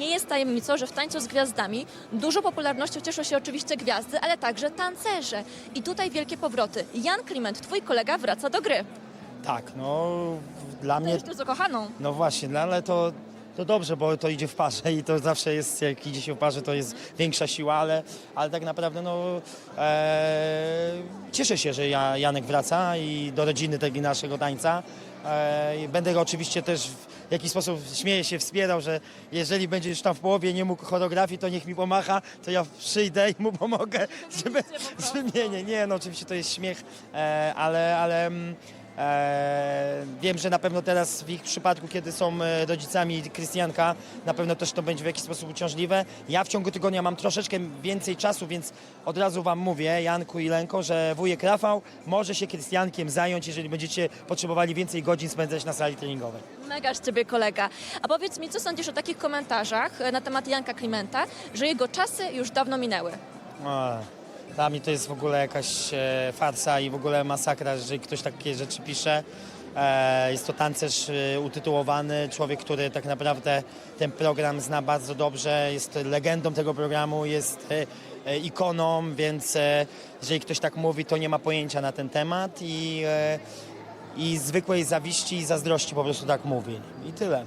Nie jest tajemnicą, że w tańcu z gwiazdami dużo popularnością cieszą się oczywiście gwiazdy, ale także tancerze. I tutaj wielkie powroty. Jan Kliment, twój kolega, wraca do gry. Tak, no dla mnie, Też tu z ukochaną. no właśnie, no, ale to, to dobrze, bo to idzie w parze i to zawsze jest, jak idzie się w parze, to jest większa siła, ale, ale tak naprawdę no e, cieszę się, że ja, Janek wraca i do rodziny tego naszego tańca. E, będę go oczywiście też w jakiś sposób śmieję się, wspierał, że jeżeli będzie już tam w połowie nie mógł choreografii, to niech mi pomacha, to ja przyjdę i mu pomogę, żeby, żeby nie, nie, nie, no oczywiście to jest śmiech, e, ale, ale mm, wiem, że na pewno teraz w ich przypadku, kiedy są e, rodzicami Krystianka, na pewno też to będzie w jakiś sposób uciążliwe. Ja w ciągu tygodnia mam troszeczkę więcej czasu, więc od razu wam mówię, Janku i Lenko, że wujek Rafał może się Krystiankiem zająć, jeżeli będziecie potrzebowali więcej godzin spędzać na sali treningowej. Mega z ciebie kolega. A powiedz mi, co sądzisz o takich komentarzach e, na temat Janka Klimenta, że jego czasy już dawno minęły? A, Dla mnie to jest w ogóle jakaś e, farsa i w ogóle masakra, że ktoś takie rzeczy pisze. E, jest to tancerz e, utytułowany, człowiek, który tak naprawdę ten program zna bardzo dobrze, jest legendą tego programu, jest e, e, ikoną, więc e, jeżeli ktoś tak mówi, to nie ma pojęcia na ten temat i, e, i zwykłej zawiści i zazdrości po prostu tak mówi. I tyle.